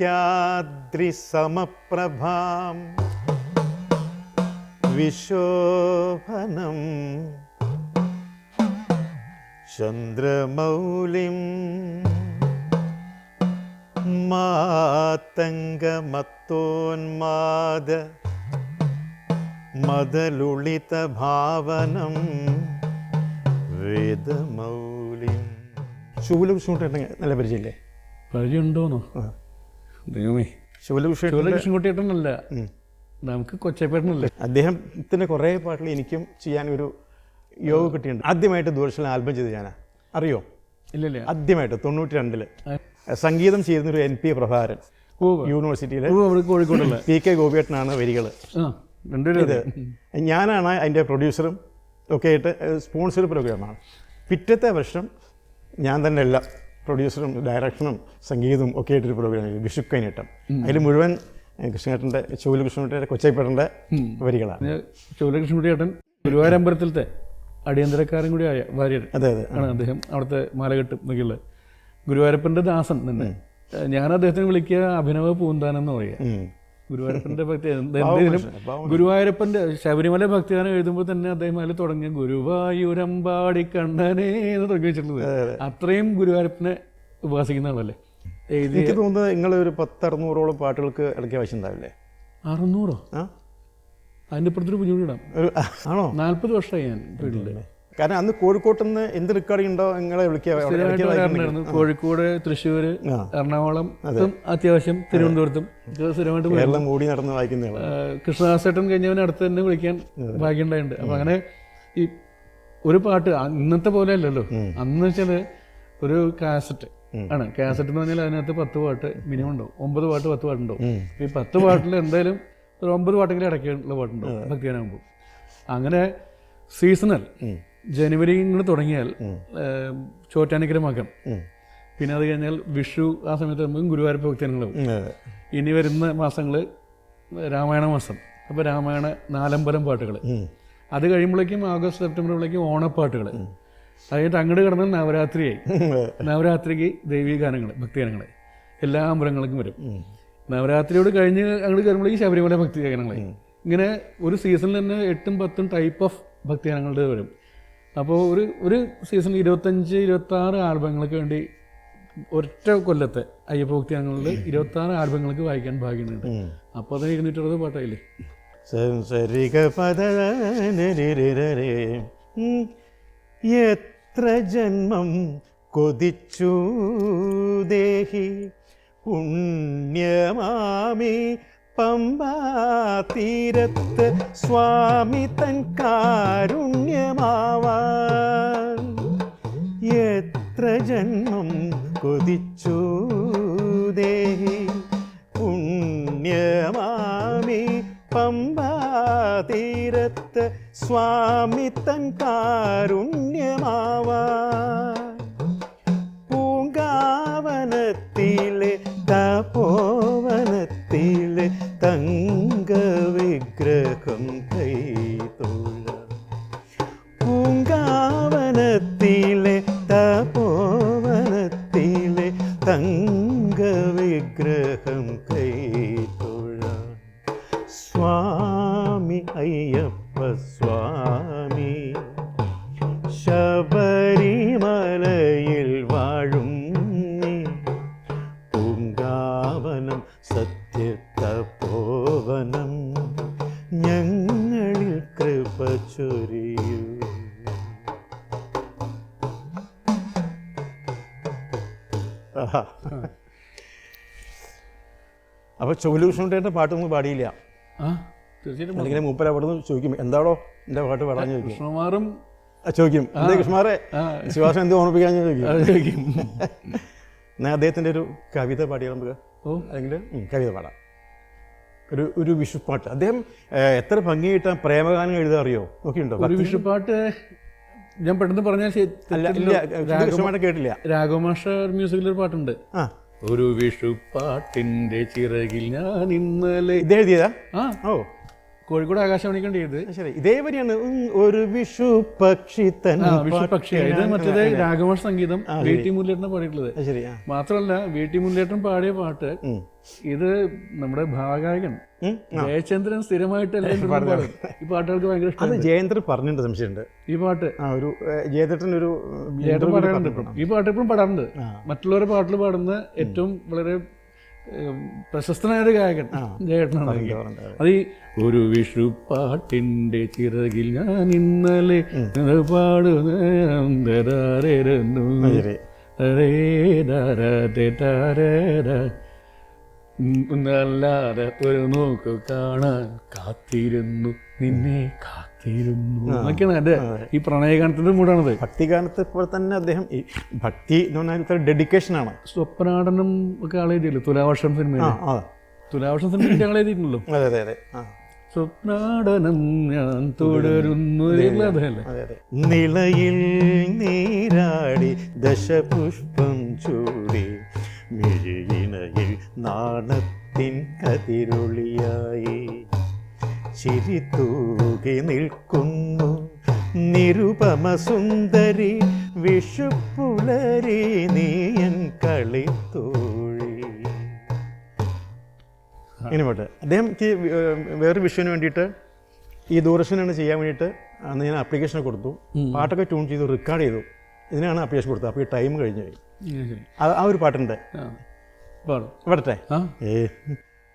മാണിക്യാദ്രിസമപ്രഭാം വിശോഭനം. ചന്ദ്രമൗലിം. മാതംഗമത്തോന്മാദ. മതലുളിതഭാവനം. വേദമൗലിം. ശൂലകൃഷ്ണൻകുട്ടേട്ടൻ നല്ല പരിചയമില്ലേ? പരിചയമുണ്ടോന്നോ? ദൈവമേ. ശിവലകൃഷ്ണൻകുട്ടിയേട്ടനല്ല നമുക്ക് കൊച്ചപ്പേട്ടനല്ലേ? അദ്ദേഹത്തിന്റെ കുറേ പാട്ടുകൾ എനിക്കും ചെയ്യാൻ ഒരു യോഗ കിട്ടിയിട്ടുണ്ട്. ആദ്യമായിട്ട് ദൂരശല ആൽബം ചെയ്ത് ഞാനാ. അറിയോ? ഇല്ലല്ലേ. ആദ്യമായിട്ട് തൊണ്ണൂറ്റി രണ്ടിൽ സംഗീതം ചെയ്യുന്ന ഒരു എൻ പി പ്രഭാരൻ യൂണിവേഴ്സിറ്റിയിലെ പി കെ ഗോപിയേട്ടനാണ് വരികൾ രണ്ടുപേരും ഞാനാണ് അതിന്റെ പ്രൊഡ്യൂസറും ഒക്കെ ആയിട്ട് സ്പോൺസർ പ്രോഗ്രാമാണ്. പിറ്റത്തെ വർഷം ഞാൻ തന്നെ എല്ലാം പ്രൊഡ്യൂസറും ഡയറക്ഷനും സംഗീതവും ഒക്കെ ആയിട്ടൊരു പ്രോഗ്രാം വിഷു വിഷുക്കൈനീട്ടം. അതിൽ മുഴുവൻ കൃഷ്ണേട്ടന്റെ ചോല കൃഷ്ണമുട്ടിയുടെ കൊച്ചൈപ്പേട്ടന്റെ വരികളാണ്. ചോല കൃഷ്ണമുട്ടിയേട്ടൻ ഗുരുവായൂരമ്പലത്തിലത്തെ അടിയന്തരക്കാരൻ കൂടി ആയ ഭാര്യ അതെ അതെ. ആണ് അദ്ദേഹം അവിടുത്തെ മാലകെട്ട് എന്നൊക്കെയുള്ള ഗുരുവായൂരപ്പന്റെ ദാസൻ തന്നെ ഞാൻ അദ്ദേഹത്തിന് വിളിക്കുക അഭിനവ് പൂന്താനം എന്ന് പറയുക ഉം. ഗുരുവായൂരപ്പന്റെ ഭക്തി എന്ത് എന്തെങ്കിലും ഗുരുവായൂരപ്പന്റെ ശബരിമല ഭക്തിഗാനം എഴുതുമ്പോൾ തന്നെ അദ്ദേഹം അതിൽ തുടങ്ങിയ ഗുരുവായൂരമ്പാടി കണ്ണനെ എന്ന് തുടങ്ങി വെച്ചിട്ടുള്ളത്. അത്രയും ഗുരുവായൂരപ്പനെ ഉപാസിക്കുന്ന ആളല്ലേ? എഴുതി എനിക്ക് തോന്നുന്നത് നിങ്ങൾ ഒരു പത്തറുന്നൂറോളം പാട്ടുകൾക്ക് ഇടയ്ക്ക് ആവശ്യം ഉണ്ടാവില്ലേ? അറുന്നൂറോ? അതിന്റെ ഇപ്പുറത്തൊരു ബുദ്ധിമുട്ടിടാം ആണോ? നാൽപ്പത് വർഷമായി ഞാൻ ഫീൽഡിൽ കാരണം അന്ന് കോഴിക്കോട്ട് നിന്ന് എന്ത് റെക്കോർഡിംഗ് ഉണ്ടോ നിങ്ങളെ. വരാറുണ്ടായിരുന്നു കോഴിക്കോട് തൃശ്ശൂർ എറണാകുളം അതും. അത്യാവശ്യം തിരുവനന്തപുരത്തും. സ്ഥിരമായിട്ട്. കേരളം മൂടി നടന്ന് വായിക്കുന്നതാണ് ആ, കൃഷ്ണദാസേട്ടൻ കഴിഞ്ഞവനെ അടുത്ത് തന്നെ വിളിക്കാൻ ഭാഗ്യമുണ്ടായിട്ടുണ്ട്. അപ്പം അങ്ങനെ ഈ ഒരു പാട്ട് ഇന്നത്തെ പോലെ അല്ലല്ലോ. അന്ന് വെച്ചാൽ ഒരു കാസറ്റ് ആണ്. കാസറ്റ് എന്ന് പറഞ്ഞാൽ അതിനകത്ത് പത്ത് പാട്ട് മിനിമം ഉണ്ടാവും. ഒമ്പത് പാട്ട് പത്ത് പാട്ടുണ്ടാവും ഈ പത്ത് പാട്ടിൽ എന്തായാലും ഒരു ഒമ്പത് പാട്ടെങ്കിലും ഇടയ്ക്കുള്ള പാട്ടുണ്ടാവും ഭക്തിയാനാകുമ്പോൾ അങ്ങനെ സീസണൽ ജനുവരി നിന്ന് തുടങ്ങിയാൽ ചോറ്റാനിക്കര മകം പിന്നെ അത് കഴിഞ്ഞാൽ വിഷു ആ സമയത്ത് നമുക്ക് ഗുരുവായൂരപ്പ ഭക്തനങ്ങളും. ഇനി വരുന്ന മാസങ്ങൾ രാമായണ മാസം. അപ്പോൾ രാമായണ നാലമ്പലം പാട്ടുകൾ. അത് കഴിയുമ്പോഴേക്കും ആഗസ്റ്റ് സെപ്റ്റംബറിലേക്കും ഓണപ്പാട്ടുകൾ അതായത് അങ്ങോട്ട് കിടന്നാൽ നവരാത്രിയായി. നവരാത്രിക്ക് ദൈവീ ഗാനങ്ങൾ ഭക്തിഗാനങ്ങൾ എല്ലാ അമ്പലങ്ങൾക്കും വരും. നവരാത്രിയോട് കഴിഞ്ഞ് അങ്ങോട്ട് കയറുമ്പോഴേക്കും ശബരിമല ഭക്തിഗാനങ്ങളായി ഇങ്ങനെ ഒരു സീസണിൽ തന്നെ എട്ടും പത്തും ടൈപ്പ് ഓഫ് ഭക്തിഗാനങ്ങളുടെ വരും. അപ്പോൾ ഒരു ഒരു സീസണിൽ ഇരുപത്തഞ്ച് ഇരുപത്താറ് ആൽബങ്ങൾക്ക് വേണ്ടി ഒറ്റ കൊല്ലത്തെ അയ്യപ്പ ഭക്തിഗാനങ്ങളിൽ ഇരുപത്താറ് ആൽബങ്ങൾക്ക് വായിക്കാൻ ഭാഗ്യമുണ്ട്. അപ്പോൾ അതിന് ഇരുന്നിട്ടുള്ളത് പാട്ടായില്ലേ? സംസരിക എത്ര ജന്മം കൊതിച്ചു ദേഹി പുണ്യമാമി പമ്പാ തീരത്ത് സ്വാമി തൻ കാരുണ്യമാവാൻ. എത്ര ജന്മം കൊതിച്ചു ദേഹി. പുണ്യമാമി പമ്പാതീരത്ത് സ്വാമി തൻ കാരുണ്യമാവാൻ. അപ്പൊ ചോലൂഷണേട്ടന്റെ പാട്ടൊന്നും പാടിയില്ല. ആ തീർച്ചയായിട്ടും അല്ലെങ്കിൽ മൂപ്പര അവിടെ നിന്ന് ചോദിക്കും എന്താണോ എന്റെ പാട്ട് പാടാൻ ചോദിക്കും. കൃഷ്ണകുമാറും ചോദിക്കും എന്തേ കൃഷ്ണമാറെ. ശിവാസം എന്ത് ഓർമ്മിപ്പിക്കാൻ ചോദിക്കും? ഞാൻ എന്നാൽ അദ്ദേഹത്തിന്റെ ഒരു കവിത പാടിയാൽ നമുക്ക്? ഓ. അല്ലെങ്കിൽ കവിത പാടാം. ഒരു ഒരു വിഷുപ്പാട്ട്. അദ്ദേഹം എത്ര ഭംഗിയായിട്ട് പ്രേമഗാനം എഴുതാൻ അറിയോ? നോക്കിയുണ്ടോ ഒരു വിഷുപ്പാട്ട് ഞാൻ പെട്ടെന്ന് പറഞ്ഞാൽ കേട്ടില്ല രാഘവമാഷ മ്യൂസിക്കിൽ ഒരു പാട്ടുണ്ട്. ആ. ഒരു വിഷുപ്പാട്ടിന്റെ ചിറകിൽ ഞാൻ ഇന്നലെ ഇത് എഴുതിയതാ? ആ. ഓ. കോഴിക്കോട് ആകാശവാണിക്കാണ് ചെയ്തത് ശരി. ഇതേ വരിയാണ് ഒരു വിഷു പക്ഷി തന്നെ വിഷു പക്ഷി. ഇത് മറ്റേത് രാഘവ സംഗീതം വി ടി മുല്ലേട്ടനെ പാടിയിട്ടുള്ളത്. ശരി മാത്രമല്ല വി ടി മുല്ലേട്ടൻ പാടിയ പാട്ട് ഇത് നമ്മുടെ ഭാഗായകൻ. ജയചന്ദ്രൻ സ്ഥിരമായിട്ട് ഈ പാട്ടുകൾക്ക് ഭയങ്കര അത് ജയേന്ദ്രൻ പറഞ്ഞിട്ടുണ്ട് സംശയമുണ്ട്. ഈ പാട്ട്? ആ ഒരു ജയദേട്ടൻ ഒരു പാടാറുണ്ട് ഈ പാട്ട് ഇപ്പോഴും പാടാറുണ്ട്. മറ്റുള്ളവരുടെ പാട്ടിൽ പാടുന്ന ഏറ്റവും വളരെ പ്രശസ്തനായ ഒരു ഗായകൻ ജയേട്ടനാണ് അത് ഈ ഒരു വിഷു പാട്ടിന്റെ ചിറകിൽ ഞാൻ ഇന്നലെ പാടുന്നു നല്ലാതെ ഒരു നോക്ക് കാണാൻ കാത്തിരുന്നു നിന്നെ കാത്തിരുന്നു എന്നൊക്കെയാണ് എന്റെ ഈ പ്രണയഗാനത്തിന്റെ മൂടാണത്. ഭക്തിഗാനത്തെ പോലെ തന്നെ അദ്ദേഹം ഈ ഭക്തി എന്ന് പറഞ്ഞാൽ ഇത്ര ഡെഡിക്കേഷനാണ്. സ്വപ്നാടനം ഒക്കെ ആളെഴുതിയല്ലോ തുലാവർഷം സിനിമ തുലാവർഷം സിനിമ ഞങ്ങൾ എഴുതിയിട്ടുണ്ടല്ലോ. അതെ അതെ അതെ സ്വപ്നാടനം ഞാൻ തുടരുന്നു നിളയിൽ നീരാടി ദശപുഷ്പം ചൂടി മിഴിയിണയിൽ നാണത്തിൻ കതിരൊളിയായി. ചിരി തൂകി നിൽക്കുന്നു. നിരുപമ സുന്ദരി വിഷുപ്പുലരി നീയൻ കളിത്തോഴി. ഇനി പോട്ടെ. അദ്ദേഹം വേറൊരു വിഷയത്തിന് വേണ്ടിയിട്ട് ഈ ദൂരദർശനാണ് ചെയ്യാൻ വേണ്ടിയിട്ട് അന്ന് ഞാൻ ആപ്ലിക്കേഷൻ കൊടുത്തു. പാട്ടൊക്കെ ട്യൂൺ ചെയ്തു റെക്കോർഡ് ചെയ്തു. ഇതിനാണ് ആപ്ലിക്കേഷൻ കൊടുത്തത്. അപ്പോൾ ഈ ടൈം കഴിഞ്ഞു പോയി. ആ- ഒരു പാട്ടുണ്ട്. വിടട്ടെ വരട്ടെ.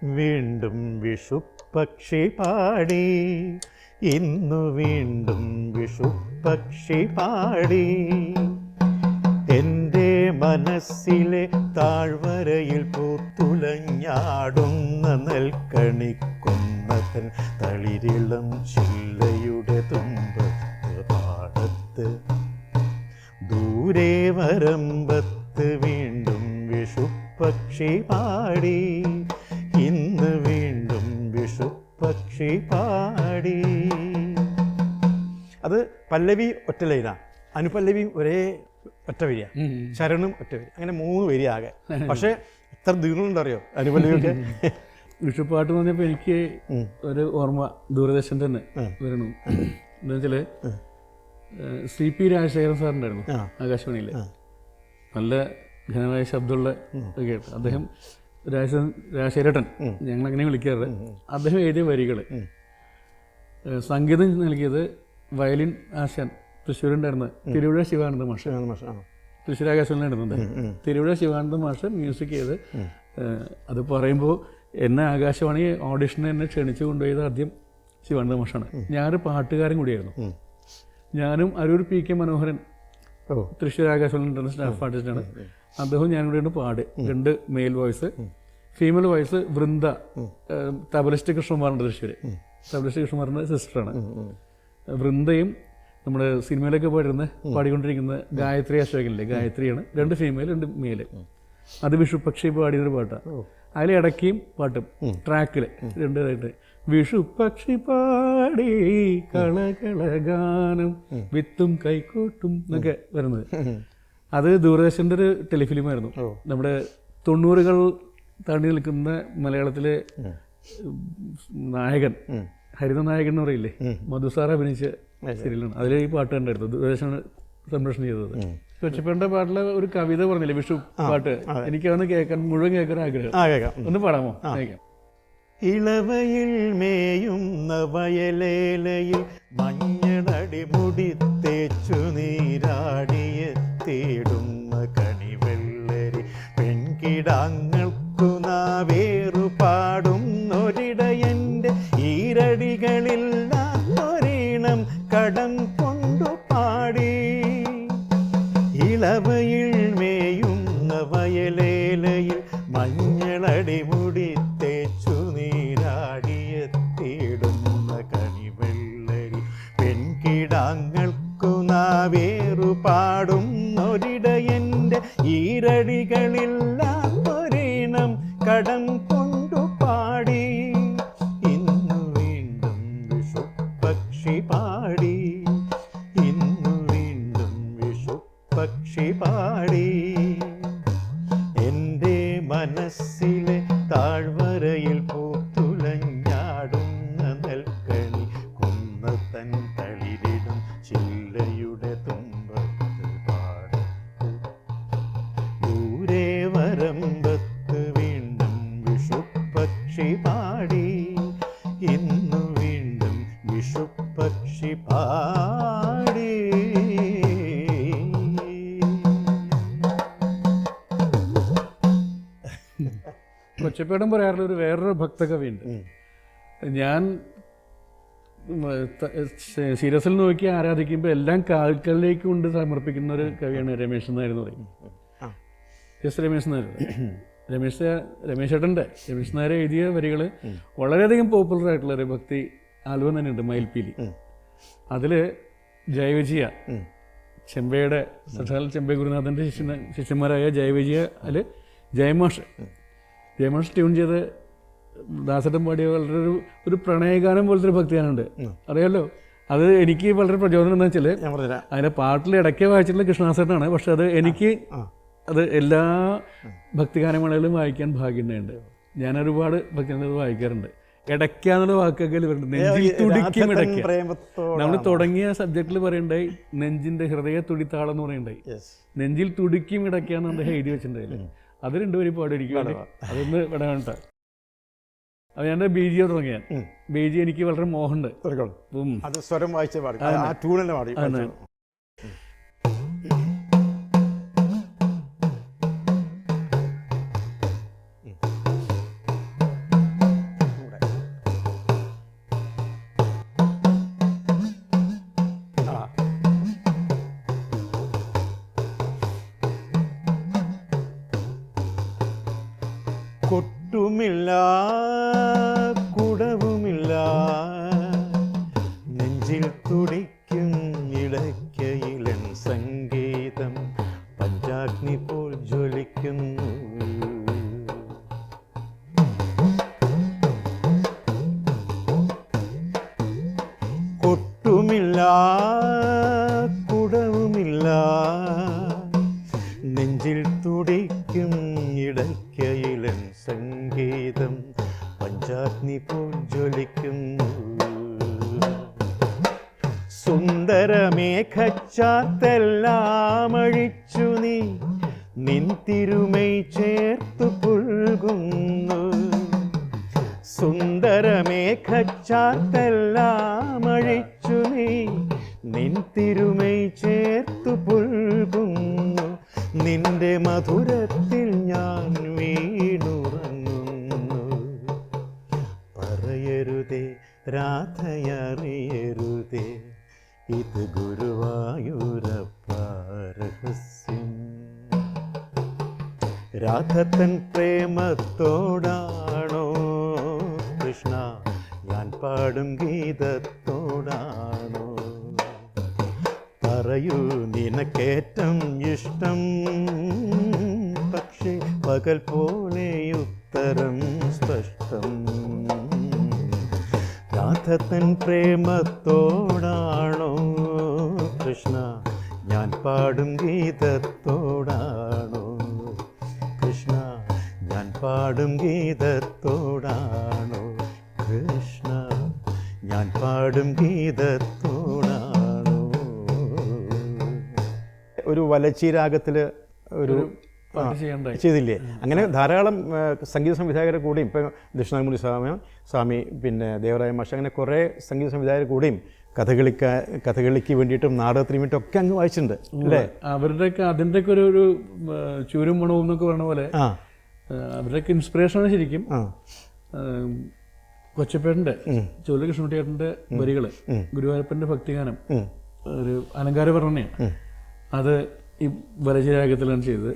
വീണ്ടും വിഷു പക്ഷി പാടി ഇന്നു വീണ്ടും വിഷു പക്ഷി പാടി. എന്റെ മനസ്സിലെ താഴ്വരയിൽ പൂത്തുലഞ്ഞാടുന്ന നെൽക്കണിക്കുന്നതൻ തളിരിളം ചില്ലയുടെ തുമ്പത്ത് പാടത്ത്. ദൂരെ വരമ്പത്ത് വീണ്ടും വിഷു പക്ഷി പാടി. പക്ഷി പാടി. അത് പല്ലവി ഒറ്റ ലൈനാ. അനുപല്ലവിയും ഒരേ ഒറ്റ വരിയാ. ഉം. ശരണും ഒറ്റ വരി. അങ്ങനെ മൂന്ന് വരി ആകെ. പക്ഷേ എത്ര ദീർഘമുണ്ടറിയോ അനുപല്ലവിയൊക്കെ? വിഷുപ്പാട്ട് എന്ന് പറഞ്ഞപ്പോൾ എനിക്ക് ഒരു ഓർമ്മ ദൂരദർശൻ തന്നെ വരണു. എന്താ വെച്ചാൽ സി പി രാജശേഖരൻ സാറുണ്ടായിരുന്നു. ആകാശവാണിയിൽ നല്ല ഘനമായ ശബ്ദമുള്ള കേട്ട് അദ്ദേഹം രാജ രാജശേരട്ടൻ ഞങ്ങൾ അങ്ങനെ വിളിക്കാറ്? അദ്ദേഹം എഴുതിയ വരികൾ. സംഗീതം നൽകിയത് വയലിൻ ആശാൻ തൃശ്ശൂരുണ്ടായിരുന്ന. തിരുവിഴ ശിവാനന്ദ മാഷ്. തൃശ്ശൂർ ആകാശവാണിയിലായിരുന്നു തിരുവിഴ ശിവാനന്ദ മാഷ് മ്യൂസിക് ചെയ്ത് അത് പറയുമ്പോൾ എന്നെ ആകാശവാണി ഓഡിഷന് എന്നെ ക്ഷണിച്ചു കൊണ്ടുപോയത് ആദ്യം ശിവാനന്ദ മാഷാണ്. ഞാനൊരു പാട്ടുകാരൻ കൂടിയായിരുന്നു. ഞാനും Aroor P K Manoharan Thrissur Akashvani staff ആർട്ടിസ്റ്റാണ്. അദ്ദേഹവും ഞാൻ കൂടെയാണ് പാട് രണ്ട് male voice female voice Vrinda tablist കൃഷ്ണകുമാറിന്റെ Thrissur tablist കൃഷ്ണകുമാറിന്റെ സിസ്റ്ററാണ് വൃന്ദയും നമ്മുടെ സിനിമയിലൊക്കെ പോയിരുന്ന പാടിക്കൊണ്ടിരിക്കുന്ന ഗായത്രി അശോകനില്ലേ? ഗായത്രിയാണ്. രണ്ട് ഫീമെയിൽ രണ്ട് മെയിൽ അത് വിഷു പക്ഷി പാടിയൊരു പാട്ടാണ്. അതിൽ ഇടയ്ക്കും പാട്ടും ട്രാക്കിൽ രണ്ടുപേരായിട്ട് വിഷു പക്ഷി പാടി കളകള ഗാനം വിത്തും കൈക്കോട്ടും എന്നൊക്കെ വരുന്നത്. അത് ദൂരദർശന്റെ ഒരു ടെലിഫിലിമായിരുന്നു. നമ്മുടെ തൊണ്ണൂറുകൾ താണ്ടി നിൽക്കുന്ന മലയാളത്തിലെ നായകൻ ഹരിത നായകൻ എന്ന് പറയില്ലേ? മധുസാർ അഭിനയിച്ച സീരിയലാണ്. അതിൽ ഈ പാട്ട് കണ്ടായിരുന്നു. ദൂരദർശൻ സംരക്ഷണം ചെയ്തത്. കൊച്ചപ്പേണ്ട പാട്ടിലെ ഒരു കവിത പറഞ്ഞില്ലേ? വിഷു പാട്ട്. എനിക്ക് അതൊന്ന് കേൾക്കാൻ മുഴുവൻ കേൾക്കാൻ ആഗ്രഹം. ഒന്ന് പാടാമോ? കേൾക്കാം. ഇളവയിൽ മേയും വയലേലയിൽ മഞ്ഞടടി മുടി പക്ഷി പാടി പറയാറുള്ള ഒരു വേറൊരു ഭക്തകവിയുണ്ട്. ഞാൻ സീരിയസിൽ നോക്കി ആരാധിക്കുമ്പോൾ എല്ലാം കാൽക്കളിലേക്ക് കൊണ്ട് സമർപ്പിക്കുന്ന ഒരു കവിയാണ് രമേശ് നായർ എന്ന് പറയും. എസ് രമേശ് നായർ. രമേശ് രമേശ് ഏട്ടന്റെ രമേശ് നായർ എഴുതിയ വരികൾ വളരെയധികം പോപ്പുലർ ആയിട്ടുള്ള ഒരു ഭക്തി ആൽബം തന്നെയുണ്ട് മയിൽപ്പീലി. അതിൽ ജയവിജയ. ചെമ്പയുടെ സച്ചാൽ ചെമ്പൈ ഗുരുനാഥന്റെ ശിഷ്യ ശിഷ്യന്മാരായ ജയവിജയ അതിൽ ജയമാഷ് ജയമാഷ് ട്യൂൺ ചെയ്ത് ദാസട്ടം പാടിയ വളരെ ഒരു ഒരു പ്രണയഗാനം പോലത്തെ ഒരു ഭക്തിഗാനമുണ്ട്. അറിയാലോ? അത് എനിക്ക് വളരെ പ്രചോദനം എന്താ വെച്ചാൽ അതിന്റെ പാട്ടിൽ ഇടയ്ക്ക് വായിച്ചിട്ടുള്ള കൃഷ്ണദാസേട്ടനാണ്. പക്ഷെ അത് എനിക്ക് അത് എല്ലാ ഭക്തിഗാനമേളകളിലും വായിക്കാൻ ഭാഗ്യമുണ്ട് ഞാൻ ഒരുപാട് ഭക്തിഗാനങ്ങൾ വായിക്കാറുണ്ട്. ഇടയ്ക്കാന്നുള്ള വാക്കൊക്കെ വരുന്നുണ്ട് നെഞ്ചിൽ തുടിക്കും ഇടയ്ക്ക. നമ്മൾ തുടങ്ങിയ സബ്ജക്റ്റിൽ പറയണ്ടായി നെഞ്ചിന്റെ ഹൃദയ തുടിത്താളം എന്ന് പറയണ്ടായി നെഞ്ചിൽ തുടിക്കും ഇടയ്ക്കാന്ന് എഴുതി വെച്ചിട്ടുണ്ടായില്ല? അത് രണ്ടുപേരും പാടി അവിടെ വേണ്ടി അതൊന്ന് വിടാൻ അത് ഞാൻ ബി ജി തുടങ്ങിയ. ഉം. ബി ജി എനിക്ക് വളരെ മോഹമുണ്ട്. അത് സ്വരം വായിച്ച പാടി. ആ ട്യൂൺ തന്നെ പാടി കൊട്ടുമില്ല. അഴിച്ചു നീ നിൻ തിരുമൈ ചേർത്തു പുൽകുന്നു. സുന്ദരമേഘച്ചാത്തെല്ലാം അഴിച്ചു നീ നിൻ തിരുമൈ ചേർത്തു പുൽകുന്നു. നിന്റെ മധുരത്തിൽ രാധത്തൻ പ്രേമത്തോടാണോ കൃഷ്ണ? ഞാൻ പാടും ഗീതത്തോടാണോ? പറയൂ നിനക്കേറ്റം ഇഷ്ടം. പക്ഷേ പകൽ പോലെ ഉത്തരം സ്പഷ്ടം. നാഥത്തൻ പ്രേമത്തോടാണോ കൃഷ്ണ? ഞാൻ പാടും ഗീതത്തോടാണോ പാടും ഗീതത്തോടാണോ കൃഷ്ണ? ഞാൻ പാടും ഗീതത്തോടാണോ? ഒരു വലച്ചി ഒരു ചെയ്തില്ലേ? അങ്ങനെ ധാരാളം സംഗീത സംവിധായകരെ കൂടിയും ഇപ്പം ദക്ഷിണാമൂലി സ്വാമി സ്വാമി പിന്നെ ദേവരായ മാഷ അങ്ങനെ കുറേ സംഗീത സംവിധായകരെ കൂടിയും കഥകളിക്ക കഥകളിക്ക് വേണ്ടിയിട്ടും നാടകത്തിന് വേണ്ടിയിട്ടും ഒക്കെ അങ്ങ് വായിച്ചിട്ടുണ്ട് അല്ലേ? അവരുടെയൊക്കെ അതിന്റെയൊക്കെ ഒരു ഒരു ചൂരും മണവും എന്നൊക്കെ പറഞ്ഞ പോലെ ആ, അവരുടെയൊക്കെ ഇൻസ്പിറേഷനാണ് ശരിക്കും. കൊച്ചപ്പേട്ടന്റെ ചോല കൃഷ്ണകുട്ടിയേട്ടന്റെ വരികൾ ഗുരുവായൂരപ്പന്റെ ഭക്തിഗാനം ഒരു അലങ്കാര വർണനയാണ് അത് ഈ വലചരാഗത്തിലാണ് ചെയ്തത്.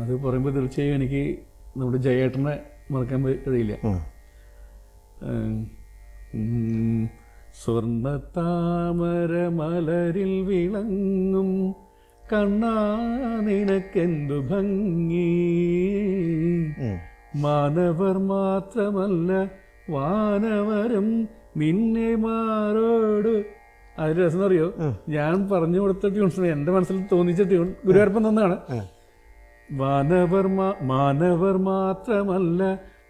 അത് പറയുമ്പോൾ തീർച്ചയായും എനിക്ക് നമ്മുടെ ജയേട്ടനെ മറക്കാൻ കഴിയില്ല. സ്വർണ താമര മലരിൽ വിളങ്ങും കണ്ണാ നിനക്കെന്തു ഭംഗി? മാനവർ മാത്രമല്ല വാനവരും നിന്നെ മാറോട്. അത് രസം അറിയോ ഞാൻ പറഞ്ഞു കൊടുത്ത ട്യൂൺസ് എന്റെ മനസ്സിൽ തോന്നിച്ച ട്യൂൺ ഗുരുവായൂരപ്പൻ തന്നാണ്. വാനവർ മാനവർ മാത്രമല്ല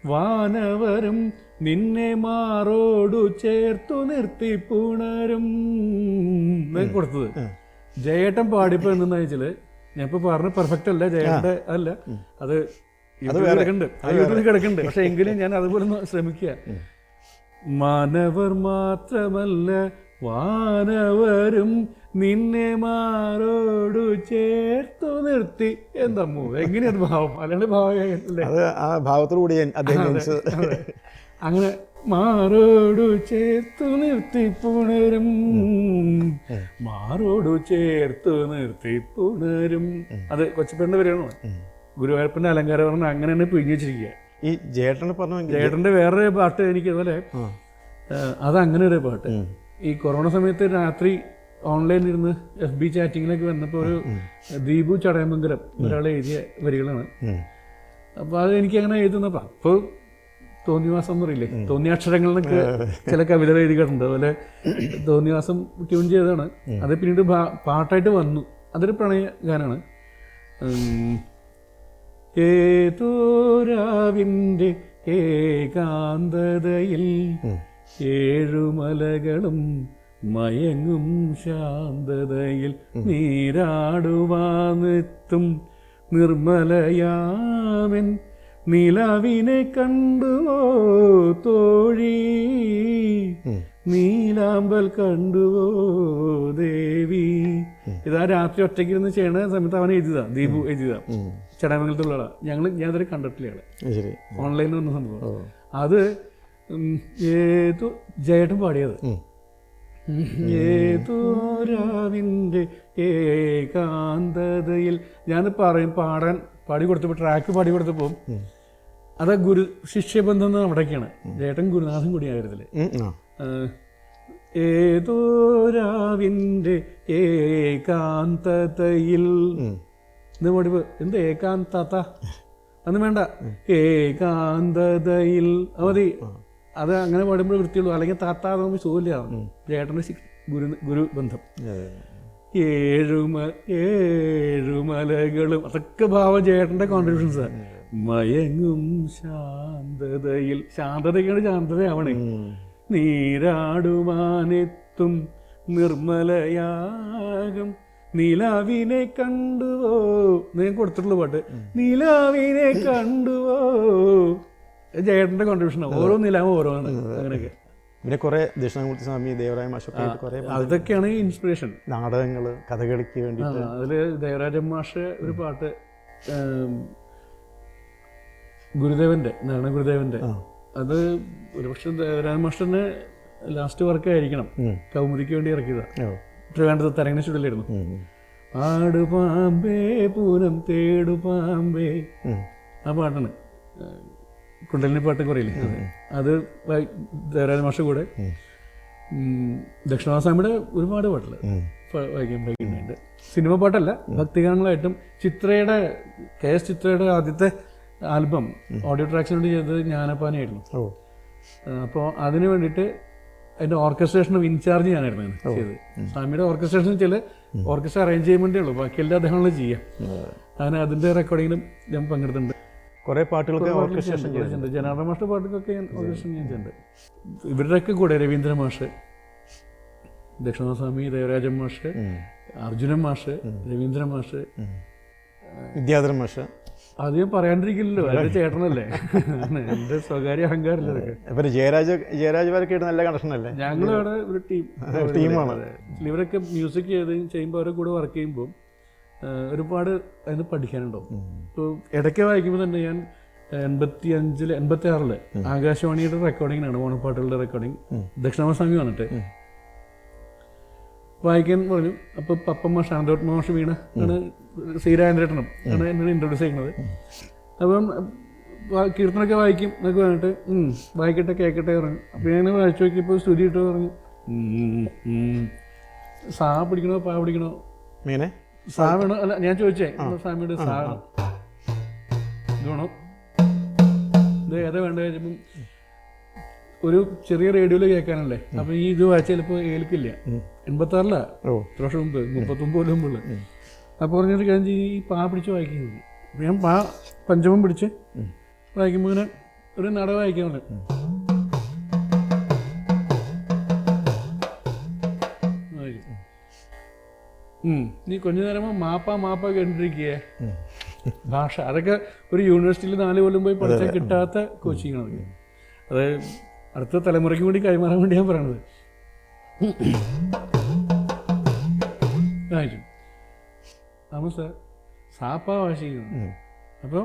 വാനവരും നിന്നെ മാറോടു ചേർത്തു നിർത്തി പുണരും. കൊടുത്തത്. ജയേട്ടൻ പാടിപ്പോ എന്താ വെച്ചാൽ ഞാൻ ഇപ്പൊ പറഞ്ഞ പെർഫെക്റ്റ് അല്ല ജയേട്ടന്റെ അല്ല അത് യൂട്യൂബിൽ കിടക്കുന്നുണ്ട് പക്ഷെ എങ്കിലും ഞാൻ അതുപോലെ ഒന്ന് ശ്രമിക്കുക. മാനവർ മാത്രമല്ല വാനവരും നിന്നെ മാറോടു ചേർത്തു നിർത്തി. എന്തമ്മു എങ്ങനെയാണ് ഭാവം? അല്ലാണ്ട് ഭാവം അത് ആ ഭാവത്തോടുകൂടി അദ്ദേഹം. അങ്ങനെ മാറോടു ചേർത്തു നിർത്തി പുണരും. മാറോടു ചേർത്തു നിർത്തി പുണരും. അത് കൊച്ചപ്പേണ്ട വരികയാണോ ഗുരുവായൂരപ്പന്റെ അലങ്കാരം പറഞ്ഞ അങ്ങനെ തന്നെ പിഴിഞ്ഞു വെച്ചിരിക്കുക. ഈ ജേട്ടനെ പറഞ്ഞു ജേട്ടന്റെ വേറൊരു പാട്ട് എനിക്ക് അതുപോലെ അത് അങ്ങനെ ഒരു പാട്ട് ഈ കൊറോണ സമയത്ത് രാത്രി ഓൺലൈനിൽ ഇരുന്ന് എഫ് ബി ചാറ്റിങ്ങിലൊക്കെ വന്നപ്പോൾ ഒരു ദീപു ചടയമംഗലം ഒരാൾ എഴുതിയ വരികളാണ്. അപ്പോൾ അത് എനിക്ക് അങ്ങനെ എഴുതുന്നപ്പോൾ അപ്പോൾ തോന്നിവാസം എന്ന് പറയില്ലേ തോന്നിയാക്ഷരങ്ങൾ എന്നൊക്കെ ചില കവിതകൾ എഴുതിയിട്ടുണ്ട്. അതുപോലെ തോന്നിവാസം ട്യൂൺ ചെയ്തതാണ് അത് പിന്നീട് പാട്ടായിട്ട് വന്നു. അതൊരു പ്രണയ ഗാനാണ്. ഏതോരാവിന്റെ ഏകാന്തതയിൽ ഏഴുമലകളും മയങ്ങും ശാന്തതയിൽ നീരാടുവാനെത്തും നിർമ്മലയാമൻ നിലവിനെ കണ്ടുവോ തോഴി. നീലാമ്പൽ കണ്ടുവോ ദേവി. ഇതാ രാത്രി ഒറ്റയ്ക്ക് ഇരുന്ന് ചെയ്യണ സമയത്ത് അവൻ എഴുതിയതാ ദീപു എഴുതിയതാ. ആളാ. ഞങ്ങൾ ഞാൻ ഇതുവരെ കണ്ടിട്ടില്ല ഓൺലൈൻ ഓൺലൈനിൽ വന്ന സംഭവം. അത് ഏതു ജയേട്ടൻ പാടിയത്? ഉം. ഏതോ രാവിന്റെ ഏകാന്തതയിൽ ഞാൻ പറയും പാടാൻ പാടി കൊടുത്തപ്പോൾ ട്രാക്ക് പാടി കൊടുത്തപ്പോൾ അത് ഗുരു ശിഷ്യബന്ധം എന്ന് അവിടേക്കാണ്. ജേട്ടൻ ഗുരുനാഥൻ കൂടിയായിരുന്നില്ലേ ഏതോ രാവിന്റെ ഏകാന്തതയിൽ. പഠിപ്പ് എന്ത് ഏകാന്തത? അന്ന് വേണ്ട. ഏകാന്തതയിൽ. അവധി അത് അങ്ങനെ പാടുമ്പോൾ വൃത്തിയുള്ളൂ. അല്ലെങ്കിൽ താത്ത നമുക്ക് സുഖമില്ല. ചേട്ടന്റെ ഗുരു ഗുരു ബന്ധം. ഏഴുമ ഏഴുമലകളും. അതൊക്കെ ഭാവം ചേട്ടന്റെ കോൺട്രിബ്യൂഷൻസ് മയങ്ങും ശാന്തതയിൽ. ശാന്തതയ്ക്കാണ് ശാന്തതയാവണേ. നീരാടുമാനെത്തും നിർമ്മലയാകും നിലാവിനെ കണ്ടുവോ? നീ ഞാൻ കൊടുത്തിട്ടുള്ള പാട്ട്. നിലാവിനെ കണ്ടുവോ? ഇത് ജയേട്ടന്റെ കോൺട്രിബ്യൂഷൻ ഓരോ നിലാവും ഓരോന്ന്. അങ്ങനെയൊക്കെ. പിന്നെ കുറേ ദക്ഷിണാമൂർത്തി സ്വാമി ദേവരായ മാഷൊക്കെ കുറെ അതൊക്കെയാണ് ഇൻസ്പിറേഷൻ നാടകങ്ങൾ കഥകളിക്ക് വേണ്ടിയിട്ട്. അതിൽ ദേവരാജൻ മാഷ് ഒരു പാട്ട് ഗുരുദേവന്റെ നാരായണ ഗുരുദേവന്റെ. അത് ഒരുപക്ഷെ ദേവരാജൻ മാഷിന്റെ ലാസ്റ്റ് വർക്ക് ആയിരിക്കണം. കൗമുദിക്ക് വേണ്ടി ഇറക്കിയതാ. ഓ. ട്രിവാൻഡ്രത്ത് തരങ്ങനെ സ്റ്റുഡിയോയിലായിരുന്നു ആടുപാമ്പേ ആടു പാമ്പേ പൂനം തേടുപാമ്പേ ആ പാട്ടാണ്. കുണ്ടലിനി പാട്ട് കുറയില്ലേ? അത്. ധാരാളം ദേവരാജ മാഷ കൂടെ. ദക്ഷിണവാസാമിയുടെ ഒരുപാട് പാട്ടുകൾ വായിക്കുന്നുണ്ട് സിനിമ പാട്ടല്ല ഭക്തിഗാനങ്ങളായിട്ടും ചിത്രയുടെ കെ എസ് ചിത്രയുടെ ആദ്യത്തെ ആൽബം ഓഡിയോ ട്രാക്സിന് വേണ്ടി ചെയ്തത് ജ്ഞാനപ്പാനായിരുന്നു അപ്പോൾ അതിന് വേണ്ടിയിട്ട് അതിന്റെ ഓർക്കസ്ട്രേഷനും ഇൻചാർജ് ഞാനായിരുന്നു ചെയ്തത്. സ്വാമിയുടെ ഓർക്കസ്ട്രേഷൻ ചില ഓർക്കസ്ട്ര അറേഞ്ച് ചെയ്യാൻ വേണ്ടിയുള്ളൂ ബാക്കി എല്ലാ അദ്ദേഹമാണ് ചെയ്യാം അങ്ങനെ അതിന്റെ റെക്കോർഡിങ്ങിലും ഞാൻ പങ്കെടുത്തിട്ടുണ്ട്. കുറെ പാട്ടുകൾക്ക് ഓർക്കസ്ട്രേഷൻ ചെയ്തു ചെയ്തിട്ടുണ്ട് ജനാർദ്ദ മാഷ്ട പാട്ടുകൾക്ക് ഞാൻ ഓർക്കസ്ട്രേഷൻ ചെയ്തിട്ടുണ്ട് ഇവരുടെയൊക്കെ കൂടെ രവീന്ദ്ര മാഷ് ദക്ഷിണസ്വാമി ദേവരാജൻ മാഷ്. അർജുനൻ മാഷ് രവീന്ദ്ര മാഷ്. വിദ്യാധരൻ മാഷ്. അധികം പറയാണ്ടിരിക്കില്ലല്ലോ. എന്റെ ചേട്ടനല്ലേ. എന്റെ സ്വകാര്യ അഹങ്കാരല്ലേ ഇതൊക്കെ ഇവർ ജയരാജ ജയരാജ് വരൊക്കെ നല്ല കണക്ഷൻ അല്ലേ? ഞങ്ങളവിടെ ഒരു ടീം ടീമാണ്. ഇവരൊക്കെ മ്യൂസിക് ചെയ്ത് ചെയ്യുമ്പോൾ അവരുടെ കൂടെ വർക്ക് ചെയ്യുമ്പോൾ ഒരുപാട് അതിന് പഠിക്കാനുണ്ടാവും. ഇപ്പോൾ ഇടയ്ക്ക് വായിക്കുമ്പോൾ തന്നെ ഞാൻ എൺപത്തി അഞ്ചിൽ എൺപത്തി ആറിൽ ആകാശവാണിയുടെ റെക്കോർഡിങ്ങിനാണ് ഓണപ്പാട്ടുകളുടെ റെക്കോർഡിങ് ദക്ഷിണാമസ്വാമി വന്നിട്ട്. വായിക്കാൻ പറഞ്ഞു. അപ്പോൾ പപ്പമ്മ ശാന്തോട്ട് മാഷ് വീണ. ആണ് ശ്രീരാജേന്ദ്രേട്ടനും ആണ് എന്നോട് ഇൻട്രൊഡ്യൂസ് ചെയ്യുന്നത്. അപ്പം കീർത്തനൊക്കെ വായിക്കും എന്നൊക്കെ പറഞ്ഞിട്ട് ഉം, വായിക്കട്ടെ കേൾക്കട്ടെ പറഞ്ഞു. അപ്പോൾ ഞാൻ വായിച്ചു നോക്കിയപ്പോൾ സ്തുതി ഇട്ട് പറഞ്ഞു. സാ പിടിക്കണോ പാ പിടിക്കണോ? മീനെ? സാ വേണോ അല്ല ഞാൻ ചോദിച്ചേ സ്വാമിയുടെ സാ വേണോ? ഇത് വേണോ ഏതാ വേണ്ട ഒരു ചെറിയ റേഡിയോയിൽ കേൾക്കാനല്ലേ? അപ്പൊ ഈ ഇത് വായിച്ച ചിലപ്പോൾ ഏൽക്കില്ല. എൺപത്തി ആറിലാ വർഷം മുമ്പ്? മുപ്പത്തൊമ്പത് മുമ്പുള്ള അപ്പോൾ പറഞ്ഞൊരു കാര്യം ഈ പാ പിടിച്ച് വായിക്കുന്നത് ഞാൻ പാ പഞ്ചമം പിടിച്ച് വായിക്കുമ്പോൾ ഇങ്ങനെ ഒരു നട വായിക്കാൻ നീ കൊഞ്ചു നേരം മാപ്പ മാപ്പ കണ്ടിരിക്കേ ഭാഷ. അതൊക്കെ ഒരു യൂണിവേഴ്സിറ്റിയിൽ നാല് കൊല്ലം പോയി പഠിച്ചാൽ കിട്ടാത്ത കോച്ചിങ് ആണ് അത്. അടുത്ത തലമുറയ്ക്ക് വേണ്ടി കൈമാറാൻ വേണ്ടി ഞാൻ പറയണത്. സാർ സാപ്പാ വാശിക്കുന്നു അപ്പോൾ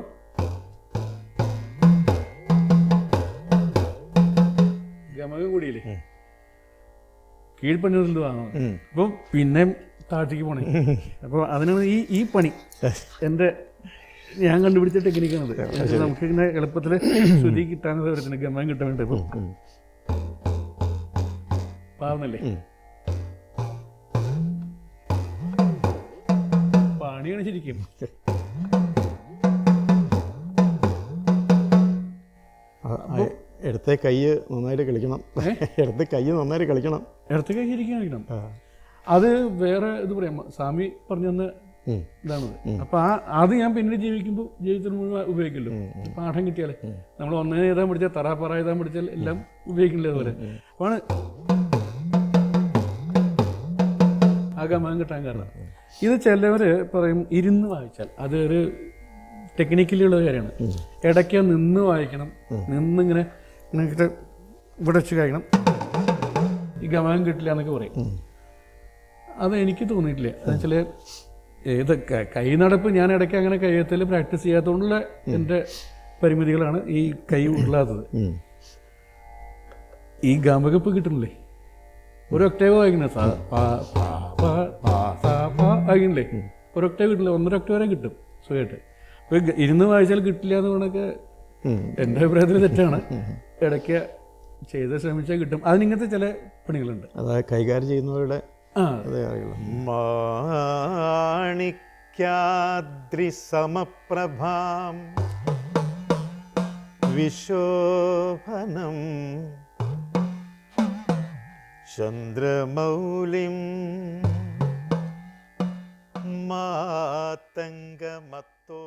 ഗമകം കൂടിയില്ലേ? കീഴ്പണ്ണൂരിൽ വാങ്ങണം. അപ്പം പിന്നെ താഴത്തേക്ക് പോണേ. അപ്പോൾ അതിനാണ് ഈ ഈ പണി എന്റെ ഞാൻ കണ്ടുപിടിച്ച ടെക്നിക്കാണത് നമുക്ക് ഇങ്ങനെ എളുപ്പത്തിൽ ശ്രുതി കിട്ടാനുള്ള ഒരു ഗമനം കിട്ടാൻ വേണ്ടി. പാവുന്നല്ലേ പണിയാണ് ശരിക്കും. ഇടത്തെ കൈ നന്നായിട്ട് കളിക്കണം. ഇടത്തെ കൈ നന്നായിട്ട് കളിക്കണം. ഇടത്തേക്ക് ശരിക്കും കളിക്കണം. അത് വേറെ ഇത് പറയാം. സ്വാമി പറഞ്ഞു തന്ന. ഇതാണത് അപ്പൊ ആ അത് ഞാൻ പിന്നീട് ജീവിക്കുമ്പോൾ ജീവിതത്തിന് മുഴുവൻ ഉപയോഗിക്കല്ലോ. പാഠം കിട്ടിയാലേ. നമ്മൾ ഒന്നേ എഴുതാൻ പഠിച്ചാൽ തറാപ്പറ ഏതാ എഴുതാൻ പഠിച്ചാൽ എല്ലാം ഉപയോഗിക്കില്ലേ അതുപോലെ. അപ്പാണ് ആകാമാൻ കിട്ടാൻ കാരണം. ഇത് ചിലവര് പറയും ഇരുന്ന് വായിച്ചാൽ. അത് ഒരു ടെക്നിക്കലി ഉള്ള കാര്യമാണ് ഇടയ്ക്ക് നിന്ന് വായിക്കണം. നിന്നിങ്ങനെ ഇങ്ങനെ ഇവിടെ വെച്ച് കഴിക്കണം ഈ ഗമകം കിട്ടില്ല എന്നൊക്കെ പറയും. അത് എനിക്ക് തോന്നിയിട്ടില്ല. എന്നുവെച്ചാൽ ഏത് ക- നടപ്പ് ഞാൻ ഇടയ്ക്ക് അങ്ങനെ കയ്യത്തിൽ പ്രാക്ടീസ് ചെയ്യാത്തതുകൊണ്ടുള്ള എന്റെ പരിമിതികളാണ് ഈ കൈ ഉള്ളാത്തത്. ഈ ഗാമകപ്പ് കിട്ടണില്ലേ? ഒരു ഒക്ടേവ് വായിക്കണേ സാ വായിക്കണില്ലേ ഒരു ഒക്ടേവ് കിട്ടില്ല. ഒന്നര ഒക്ടേവ് വരെ കിട്ടും. സുഖമായിട്ട് അപ്പോൾ ഇരുന്ന് വായിച്ചാൽ കിട്ടില്ല എന്ന് പറഞ്ഞൊക്കെ. എന്റെ അഭിപ്രായത്തിൽ തെറ്റാണ്. ഇടയ്ക്ക് ചെയ്ത് ശ്രമിച്ചാൽ കിട്ടും. അതിനിങ്ങനത്തെ ചില പണികളുണ്ട്. അതായത് കൈകാര്യം ചെയ്യുന്നവരുടെ ആ. അതേ അറിയുള്ളൂ മാണിക്യാദ്രി വിശോഭനം ചന്ദ്രമൗലിം മാതംഗമത്